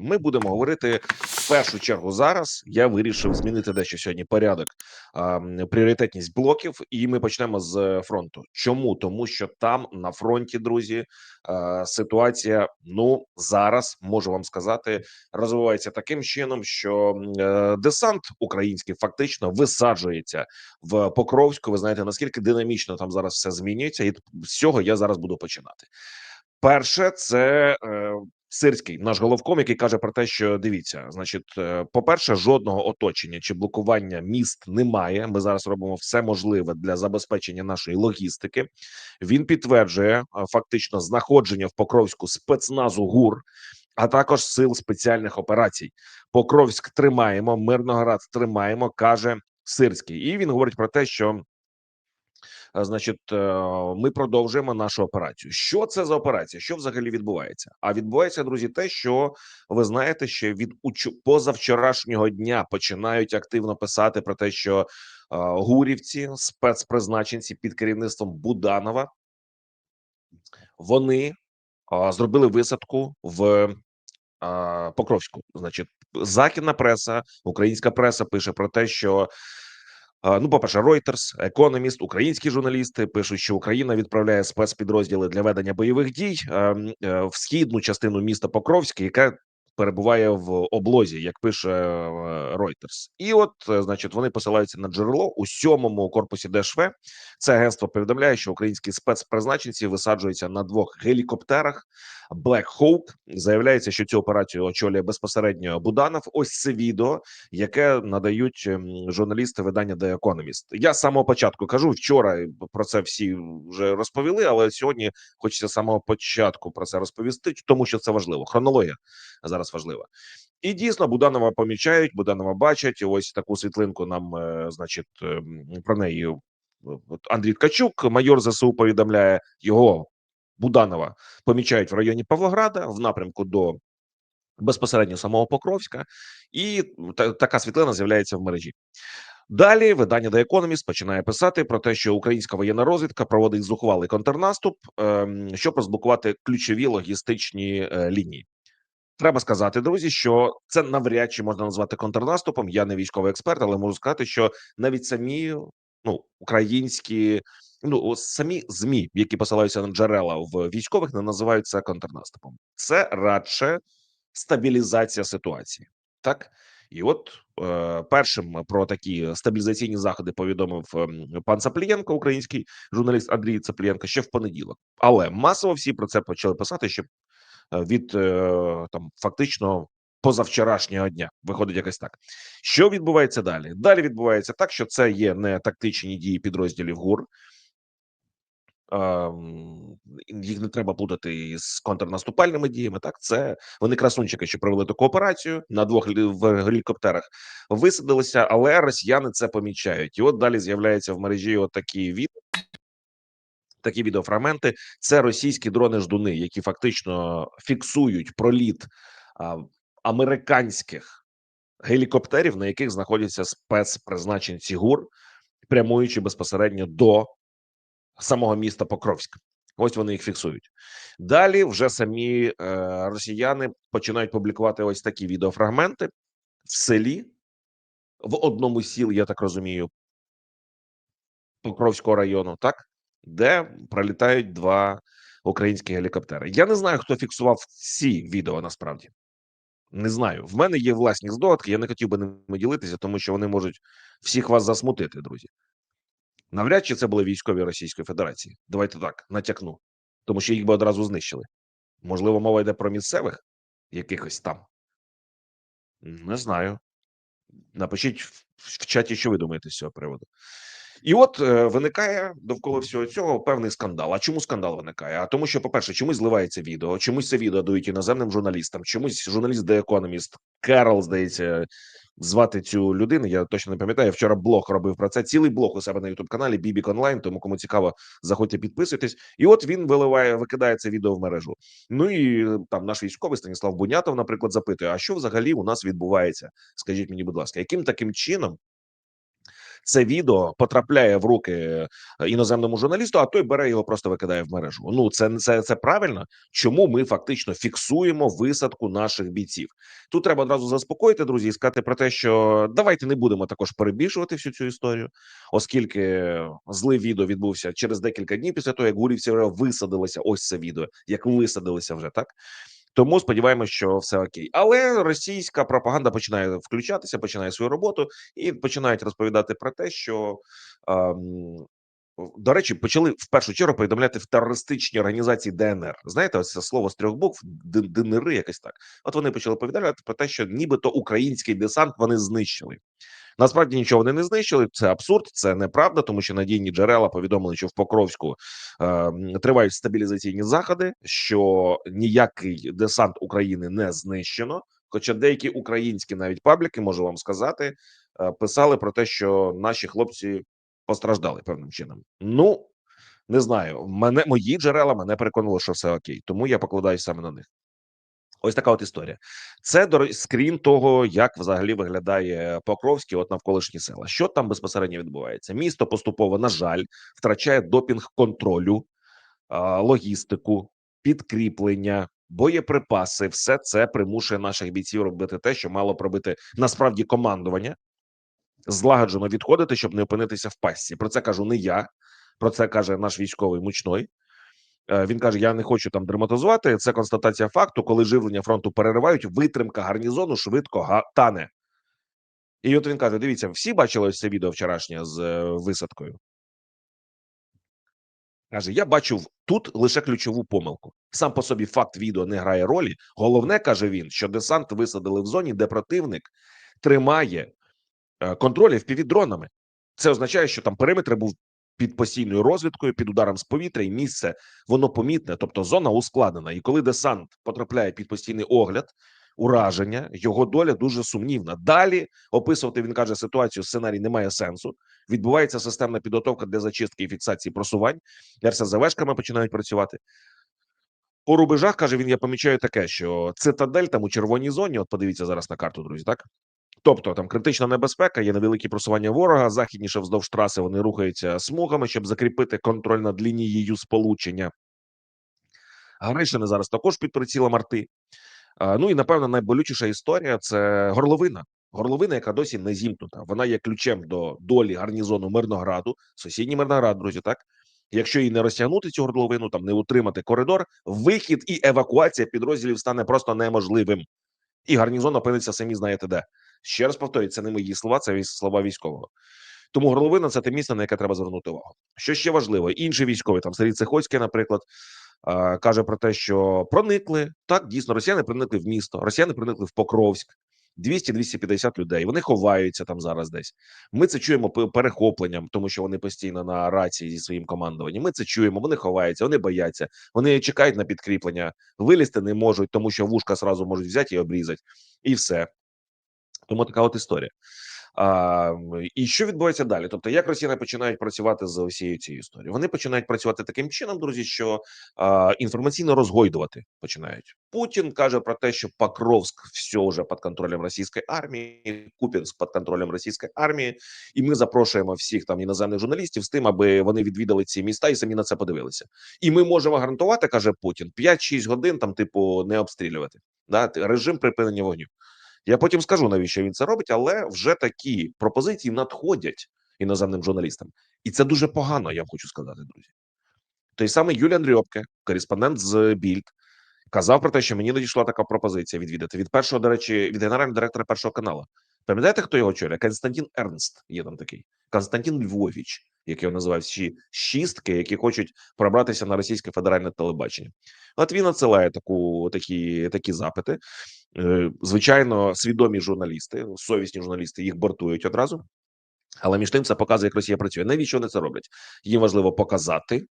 Ми будемо говорити в першу чергу зараз. Я вирішив змінити дещо сьогодні порядок а, пріоритетність блоків, і ми почнемо з е, фронту. Чому тому, що там на фронті, друзі, а, ситуація ну зараз можу вам сказати, розвивається таким чином, що м, е, десант український фактично висаджується в Покровську. Ви знаєте наскільки динамічно там зараз все змінюється, і з цього я зараз буду починати. Перше, це е, Сирський, наш головком, який каже про те, що дивіться, значить, е, по-перше, жодного оточення чи блокування міст немає. Ми зараз робимо все можливе для забезпечення нашої логістики. Він підтверджує е, фактично знаходження в Покровську спецназу ГУР. А також сил спеціальних операцій. Покровськ тримаємо, Мирноград тримаємо, каже Сирський, і він говорить про те, що Значить, е, ми продовжуємо нашу операцію. Що це за операція? Що взагалі відбувається? А відбувається, друзі, те, що ви знаєте, що від позавчорашнього дня починають активно писати про те, що е, гурівці, спецпризначенці під керівництвом Буданова, вони е, зробили висадку в е, Покровську. Значить, західна преса, українська преса пише про те, що Ну, по-перше, Reuters, Economist, українські журналісти пишуть, що Україна відправляє спецпідрозділи для ведення бойових дій ем, е, в східну частину міста Покровське, яка перебуває в облозі, як пише е, Reuters. І от, е, значить, вони посилаються на джерело у сьомому корпусі ДШВ. Це агентство повідомляє, що українські спецпризначенці висаджуються на двох гелікоптерах. Black Hawk заявляється, що цю операцію очолює безпосередньо Буданов. Ось це відео, яке надають ем, журналісти видання The Economist. Я з самого початку кажу вчора про це всі вже розповіли, але сьогодні хочеться з самого початку про це розповісти, тому що це важливо. Хронологія зараз важлива. І дійсно Буданова помічають, Буданова бачать. Ось таку світлинку нам, е, значить, ем, про неї е, Андрій Ткачук, майор ЗСУ, повідомляє його Буданова помічають в районі Павлограда в напрямку до безпосередньо самого Покровська, і та, така світлина з'являється в мережі. Далі видання The Economist починає писати про те, що українська воєнна розвідка проводить зухвалий контрнаступ, ем, щоб розблокувати ключові логістичні е, лінії. Треба сказати, друзі, що це навряд чи можна назвати контрнаступом. Я не військовий експерт, але можу сказати, що навіть самі ну українські, ну самі змі, які посилаються на джерела в військових, не називають це контрнаступом. Це радше стабілізація ситуації, так і от е, першим про такі стабілізаційні заходи повідомив ем, пан Цаплієнко, український журналіст Андрій Цаплієнко, ще в понеділок. Але масово всі про це почали писати ще від е, там фактично позавчорашнього дня. Виходить якось так. Що відбувається далі? Далі відбувається так, що це є не тактичні дії підрозділів ГУР. Їх не треба плутати із контрнаступальними діями. Так, це вони красунчики, що провели таку операцію на двох в гелікоптерах, висадилися, але росіяни це помічають. І от далі з'являється в мережі от такі від такі відеофрагменти. Це російські дрони-ждуни, які фактично фіксують проліт а, американських гелікоптерів, на яких знаходяться спецпризначенці ГУР, прямуючи безпосередньо до самого міста Покровська. Ось вони їх фіксують. Далі вже самі е, росіяни починають публікувати ось такі відеофрагменти в селі, в одному сіл, я так розумію, Покровського району, так де пролітають два українські гелікоптери. Я не знаю, хто фіксував ці відео насправді. Не знаю. В мене є власні здогадки. Я не хотів би ними ділитися, тому що вони можуть всіх вас засмутити, друзі. Навряд чи це були військові Російської Федерації. Давайте так натякну, тому що їх би одразу знищили. Можливо, мова йде про місцевих якихось там. Не знаю. Напишіть в, чаті, що ви думаєте з цього приводу. І от е, виникає довкола всього цього певний скандал. А чому скандал виникає? А тому, що, по-перше, чомусь зливається відео, чомусь це відео дають іноземним журналістам, чомусь журналіст The Economist, Керол, здається, звати цю людину. Я точно не пам'ятаю. Вчора блог робив про це. Цілий блог у себе на Ютуб каналі Бібік Онлайн. Тому кому цікаво, заходьте підписуйтесь. І от він виливає, викидає це відео в мережу. Ну і е, там наш військовий Станіслав Бунятов, наприклад, запитує: а що взагалі у нас відбувається? Скажіть мені, будь ласка, яким таким чином? Це відео потрапляє в руки е, іноземному журналісту, а той бере його просто викидає в мережу. Ну це це, це правильно. Чому ми фактично фіксуємо висадку наших бійців? Тут треба одразу заспокоїти друзі і сказати про те, що давайте не будемо також перебільшувати всю цю історію, оскільки злий відео відбувся через декілька днів після того, як гурівці висадилися. Ось це відео, як висадилися вже так. Тому сподіваємося, що все окей, але російська пропаганда починає включатися, починає свою роботу і починають розповідати про те, що ем, до речі, почали в першу чергу повідомляти в терористичній організації ДНР. Знаєте, ось це слово з трьох букв ДНР, якось так. От вони почали повідомляти про те, що нібито український десант вони знищили. Насправді нічого вони не знищили. Це абсурд, це неправда, тому що надійні джерела повідомили, що в Покровську е, тривають стабілізаційні заходи, що ніякий десант України не знищено. Хоча деякі українські навіть пабліки, можу вам сказати, е, писали про те, що наші хлопці постраждали певним чином. Ну не знаю. Мене мої джерела мене переконали, що все окей, тому я покладаюсь саме на них. Ось така от історія. Це скрін того, як взагалі виглядає Покровський, от навколишні села. Що там безпосередньо відбувається? Місто поступово, на жаль, втрачає допінг контролю, логістику, підкріплення, боєприпаси. Все це примушує наших бійців робити те, що мало б робити насправді командування, злагоджено відходити, щоб не опинитися в пастці. Про це кажу не я, про це каже наш військовий мучной. Е, Він каже: Я не хочу там драматизувати. Це констатація факту, коли живлення фронту переривають, витримка гарнізону швидко тане. І от він каже: Дивіться, всі бачили ось це відео вчорашнє з е, висадкою. Каже: Я бачив тут лише ключову помилку. Сам по собі факт відео не грає ролі. Головне каже він, що десант висадили в зоні, де противник тримає е, контроль FPV-дронами. Це означає, що там периметр був під постійною розвідкою, під ударом з повітря, і місце воно помітне, тобто зона ускладнена. І коли десант потрапляє під постійний огляд, ураження, його доля дуже сумнівна. Далі описувати він каже ситуацію. Сценарій не має сенсу. Відбувається системна підготовка для зачистки і фіксації просувань. РСЗВшками починають працювати. По рубежах каже він: я помічаю таке, що цитадель там у червоній зоні. От подивіться зараз на карту, друзі. Так Тобто там критична небезпека, є невеликі просування ворога. Західніше вздовж траси вони рухаються смугами, щоб закріпити контроль над лінією сполучення. Гаришини зараз також під прицілом арти. Ну і напевно найболючіша історія це горловина. Горловина, яка досі не зімкнута. Вона є ключем до долі гарнізону Мирнограду, сусідній Мирноград, друзі. Так якщо її не розтягнути цю горловину, там не утримати коридор, вихід і евакуація підрозділів стане просто неможливим. І гарнізон опиниться самі знаєте де. Ще раз повторюю, це не мої слова, це слова військового. Тому горловина це те місце, на яке треба звернути увагу. Що ще важливо, інші військові, там Сергій Цехоцький, наприклад, каже про те, що проникли так. Дійсно, росіяни проникли в місто, росіяни проникли в Покровськ. 200-250 людей. Вони ховаються там зараз десь. Ми це чуємо перехопленням, тому що вони постійно на рації зі своїм командуванням. Ми це чуємо. Вони ховаються, вони бояться, вони чекають на підкріплення, вилізти не можуть, тому що вушка сразу можуть взяти і обрізати, і все. Тому така от історія. А, і що відбувається далі? Тобто, як росіяни починають працювати з усією цією історією? Вони починають працювати таким чином, друзі, що а, інформаційно розгойдувати починають. Путін каже про те, що Покровськ все вже під контролем російської армії, Купінськ під контролем російської армії, і ми запрошуємо всіх там іноземних журналістів з тим, аби вони відвідали ці міста і самі на це подивилися. І ми можемо гарантувати, каже Путін, 5-6 годин там, типу, не обстрілювати. Да? Режим припинення вогню. Я потім скажу, навіщо він це робить, але вже такі пропозиції надходять іноземним журналістам, і це дуже погано. Я вам хочу сказати, друзі. Той самий Юліан Рьопке, кореспондент з Більд, казав про те, що мені надійшла така пропозиція відвідати від першого, до речі, від генерального директора першого каналу. Пам'ятаєте, хто його очолює? Константин Ернст є там такий. Константин Львович, як його називають всі шістки, які хочуть пробратися на російське федеральне телебачення. От він надсилає таку такі, такі запити. Е, Звичайно, свідомі журналісти, совісні журналісти їх бортують одразу. Але між тим це показує, як Росія працює. Навіщо вони це роблять? Їм важливо показати,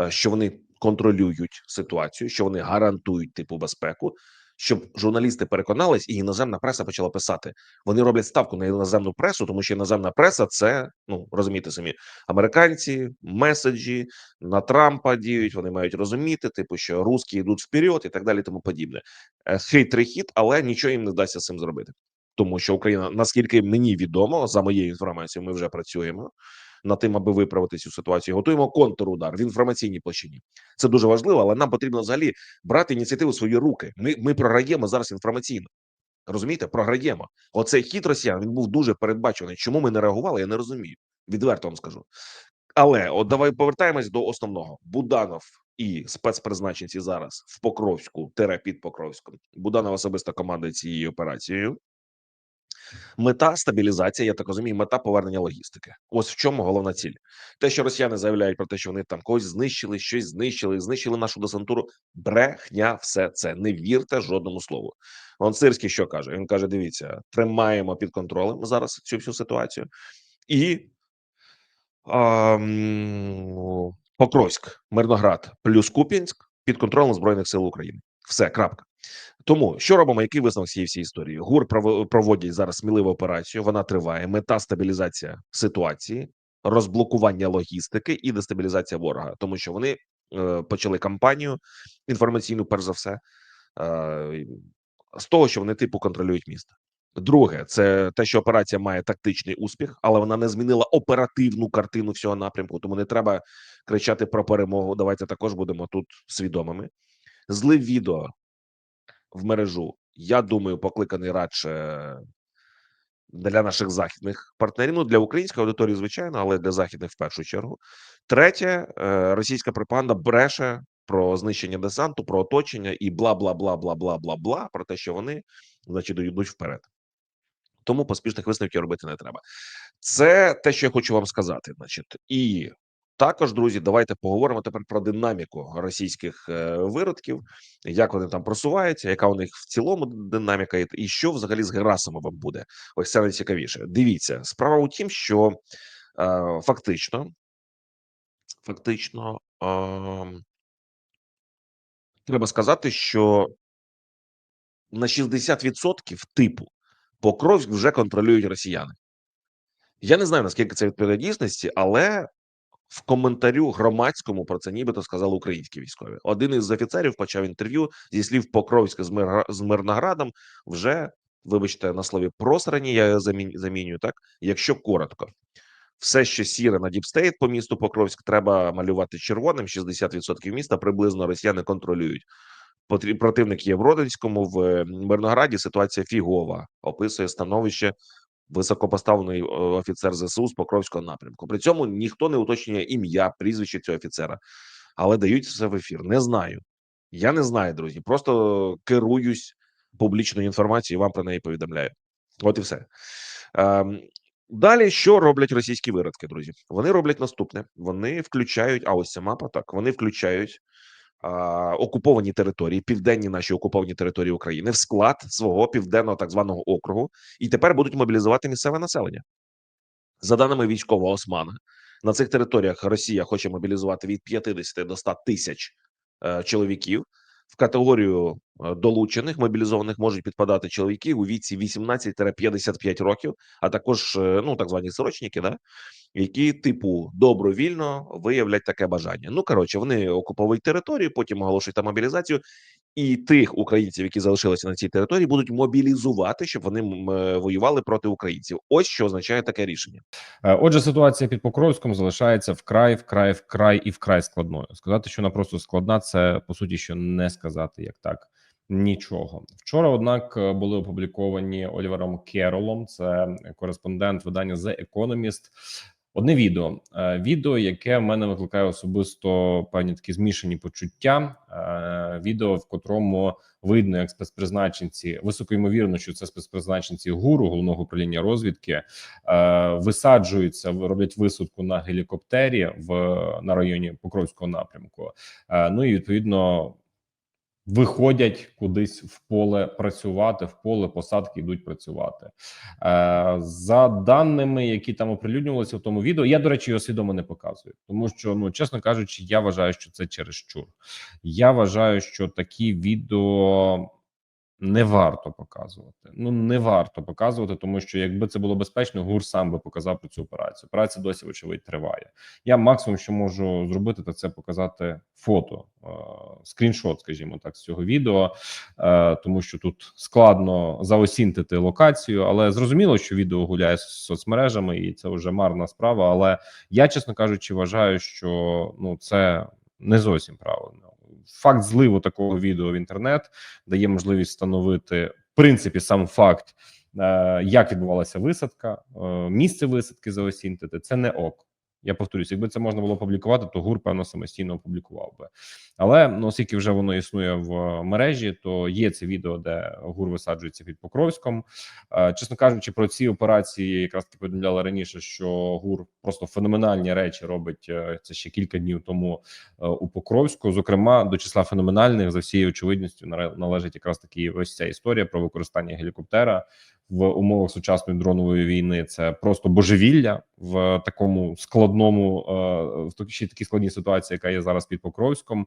е, що вони контролюють ситуацію, що вони гарантують типу безпеку, щоб журналісти переконались, і іноземна преса почала писати. Вони роблять ставку на іноземну пресу, тому що іноземна преса це ну розумієте самі американці, меседжі на Трампа діють. Вони мають розуміти, типу, що русські йдуть вперед і так далі, тому подібне. Е, Хитрий хід, але нічого їм не вдасться з цим зробити. тому що Україна, наскільки мені відомо, за моєю інформацією, ми вже працюємо над тим, аби виправити цю ситуацію. Готуємо контрудар в інформаційній площині. Це дуже важливо, але нам потрібно взагалі брати ініціативу в свої руки. Ми, ми програємо зараз інформаційно. Розумієте, програємо. Оцей хід росіян він був дуже передбачений. Чому ми не реагували? Я не розумію. Відверто вам скажу. Але от давай повертаємось до основного. Буданов і спецпризначенці зараз в Покровську, тере під Покровськом. Буданов особисто командує цією операцією. Мета стабілізація, я так розумію, мета повернення логістики. Ось в чому головна ціль. Те, що росіяни заявляють про те, що вони там когось знищили, щось знищили, знищили нашу десантуру. Брехня, все це не вірте жодному слову. Сирський що каже? Він каже: дивіться, тримаємо під контролем зараз цю всю ситуацію, і Покровськ, Мирноград плюс Куп'янськ під контролем збройних сил України. Все, крапка. Тому що робимо? Який висновок цієї всієї історії? ГУР проводять зараз сміливу операцію. Вона триває. Мета стабілізація ситуації, розблокування логістики і дестабілізація ворога, тому що вони е, почали кампанію інформаційну, перш за все, е, з того, що вони типу контролюють місто. Друге, це те, що операція має тактичний успіх, але вона не змінила оперативну картину всього напрямку. Тому не треба кричати про перемогу. Давайте також будемо тут свідомими. Злив відео в мережу. Я думаю, покликаний радше для наших західних партнерів. Ну для української аудиторії, звичайно, але для західних в першу чергу. Третє, е, російська пропаганда бреше про знищення десанту, про оточення і бла бла бла бла бла бла бла про те, що вони значить йдуть вперед. Тому поспішних висновків робити не треба. Це те, що я хочу вам сказати. Значить, і також, друзі, давайте поговоримо тепер про динаміку російських е, виродків, як вони там просуваються, яка у них в цілому динаміка, і- що взагалі з Герасимовим буде. Ось це найцікавіше. Дивіться, справа у тім, що е, фактично, фактично, е, треба сказати, що на 60% типу Покровськ вже контролюють росіяни. Я не знаю наскільки це відповідає дійсності, але в коментарю громадському про це нібито сказали українські військові. Один із офіцерів почав інтерв'ю зі слів Покровська з, Мир... з Мирноградом. Вже вибачте на слові просрані. Я замін... замінюю так. Якщо коротко, все, що сіре на Діпстейт по місту Покровськ, треба малювати червоним. 60% міста приблизно росіяни контролюють. Противник є в Родинському, в Мирнограді. Ситуація фігова описує становище високопоставлений е, офіцер ЗСУ з Покровського напрямку. При цьому ніхто не уточнює ім'я, прізвище цього офіцера, але дають все в ефір. Не знаю. Я не знаю, друзі. Просто керуюсь публічною інформацією. Вам про неї повідомляю. От і все. Ем, Далі що роблять російські виродки, друзі? Вони роблять наступне: вони включають, а ось ця мапа так. Вони включають окуповані території, південні наші окуповані території України в склад свого південного так званого округу, і тепер будуть мобілізувати місцеве населення. За даними військового Османа, на цих територіях Росія хоче мобілізувати від 50 до 100 тисяч е, чоловіків. В категорію е, долучених мобілізованих можуть підпадати чоловіки у віці 18-55 років, а також е, ну так звані срочники, да, які типу добровільно виявлять таке бажання. Ну коротше, вони окуповують територію, потім оголошують там мобілізацію, і тих українців, які залишилися на цій території, будуть мобілізувати, щоб вони е, воювали проти українців. Ось що означає таке рішення. Е, Отже, ситуація під Покровськом залишається вкрай, вкрай, вкрай і вкрай складною. Сказати, що вона просто складна, це по суті, що не сказати як так. Нічого вчора, однак, е, були опубліковані Олівером Керолом, це кореспондент видання The Economist. Одне відео, Е, відео, яке в мене викликає особисто певні такі змішані почуття. Е, Відео, в котрому видно, як спецпризначенці високо ймовірно, що це спецпризначенці гуру головного управління розвідки е, висаджуються, роблять висадку на гелікоптері в на районі Покровського напрямку. Ну і відповідно виходять кудись в поле працювати, в поле посадки йдуть працювати. Е, За даними, які там оприлюднювалися в тому відео, я до речі його свідомо не показую, тому що ну чесно кажучи, я вважаю, що це через чур. Я вважаю, що такі відео не варто показувати. ну не варто показувати, тому що якби це було безпечно, ГУР сам би показав про цю операцію. Операція досі вочевидь триває. Я максимум, що можу зробити, то це показати фото, е, скріншот, скажімо так, з цього відео, е, тому що тут складно заосінтити локацію, але зрозуміло, що відео гуляє з соцмережами, і це вже марна справа. Але я, чесно кажучи, вважаю, що ну це не зовсім правильно. Факт зливу такого відео в інтернет дає можливість встановити в принципі сам факт, е, як відбувалася висадка, е, місце висадки заосінтити. Це не ок. Я повторюсь, якби це можна було публікувати, то ГУР певно самостійно опублікував би. Але ну, оскільки вже воно існує в мережі, то є це відео, де ГУР висаджується під Покровськом. Е, Чесно кажучи, про ці операції якраз таки повідомляла раніше, що ГУР просто феноменальні речі робить е, це ще кілька днів тому е, у Покровську. Зокрема, до числа феноменальних за всією очевидністю належить якраз таки ось ця історія про використання гелікоптера в умовах сучасної дронової війни. Це просто божевілля в такому складному, е, в ще такій складній ситуації, яка є зараз під Покровськом.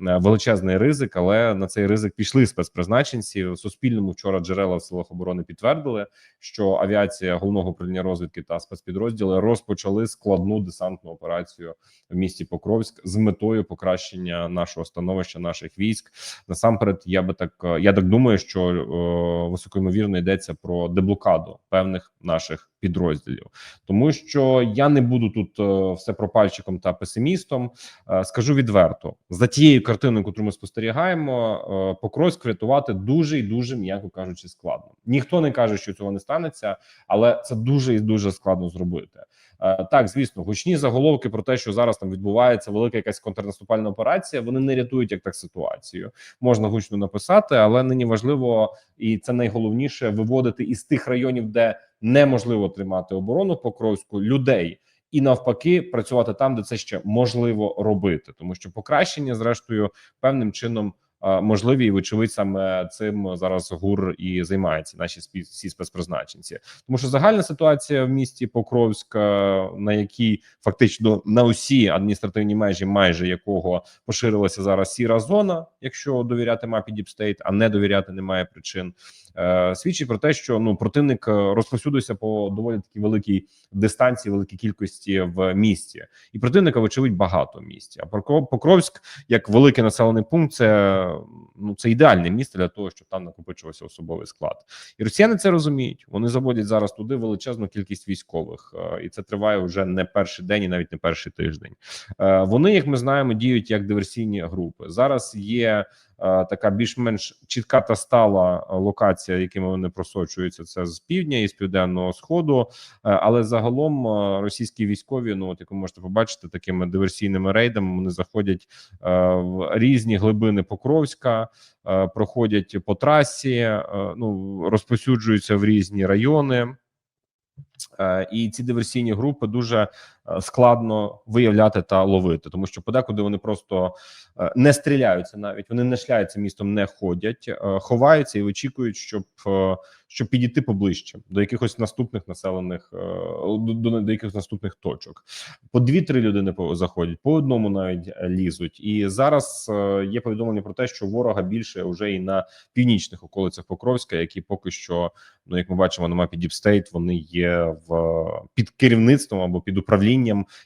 Е, Величезний ризик, але на цей ризик пішли спецпризначенці. В Суспільному вчора джерела в силах оборони підтвердили, що авіація головного управління розвідки та спецпідрозділи розпочали складну десантну операцію в місті Покровськ з метою покращення нашого становища, наших військ. Насамперед, я би так е, я так думаю, що високоймовірно йдеться про деблокаду певних наших підрозділів, тому що я не буду тут е, все пропальчиком та песимістом. Е, Скажу відверто, за тією картиною, яку ми спостерігаємо, е, Покровськ врятувати дуже і дуже м'яко кажучи, складно. Ніхто не каже, що цього не станеться, але це дуже і дуже складно зробити. Е, Так, звісно, гучні заголовки про те, що зараз там відбувається велика якась контрнаступальна операція. Вони не рятують як так ситуацію. Можна гучно написати, але нині важливо, і це найголовніше виводити із тих районів, де неможливо тримати оборону Покровську людей. І навпаки, працювати там, де це ще можливо робити, тому що покращення, зрештою, певним чином можливі, і вочевидь саме цим зараз ГУР і займається наші всі спецпризначенці. Тому що загальна ситуація в місті Покровськ, на якій фактично на усі адміністративні межі, майже якого поширилася зараз сіра зона, якщо довіряти мапі State, а не довіряти немає причин. е, Свідчить про те, що ну противник розповсюдився по доволі таки великій дистанції, великій кількості в місті, і противника, вочевидь, багато в місті. А Покров- Покровськ, як великий населений пункт, це ну це ідеальне місце для того, щоб там накопичувався особовий склад. І росіяни це розуміють. Вони заводять зараз туди величезну кількість військових, е, і це триває вже не перший день, і навіть не перший тиждень. Е, Вони, як ми знаємо, діють як диверсійні групи. Зараз є е, така більш-менш чітка та стала локація, якими вони просочуються. Це з півдня і з південного сходу. Але загалом російські військові, ну от як ви можете побачити, такими диверсійними рейдами вони заходять в різні глибини Покровська, е, проходять по трасі, е, ну розпосюджуються в різні райони. Е, І ці диверсійні групи дуже складно виявляти та ловити, тому що подекуди вони просто е, не стріляються, навіть вони не шляються містом, не ходять, е, ховаються і очікують, щоб е, щоб підійти поближче до якихось наступних населених е, до, до, до якихось наступних точок. По дві-три людини заходять, по одному навіть е, лізуть. І зараз е, є повідомлення про те, що ворога більше вже і на північних околицях Покровська, які поки що, ну як ми бачимо на мапі State, вони є в під керівництвом або під управлінням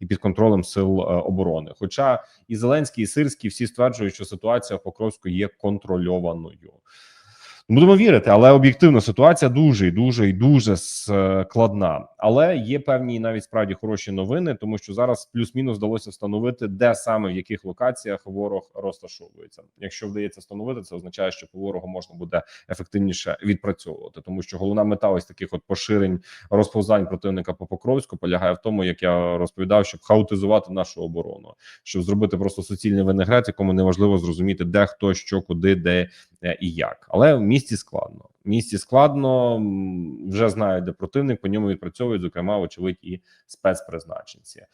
і під контролем сил е, оборони. Хоча і Зеленський, і Сирський всі стверджують, що ситуація в Покровську є контрольованою. Будемо вірити, але об'єктивно ситуація дуже і дуже і дуже складна. Але є певні навіть справді хороші новини, тому що зараз плюс-мінус вдалося встановити, де саме в яких локаціях ворог розташовується. Якщо вдається встановити, це означає, що по ворогу можна буде ефективніше відпрацьовувати, тому що головна мета ось таких от поширень розповзань противника по Покровську полягає в тому, як я розповідав, щоб хаотизувати нашу оборону, щоб зробити просто суцільний винегрет, якому неможливо зрозуміти, де хто, що, куди, де е, і як. Але в місті складно. В місті складно вже знають, де противник по ньому відпрацьовують, зокрема, очевидь, і спецпризначенці.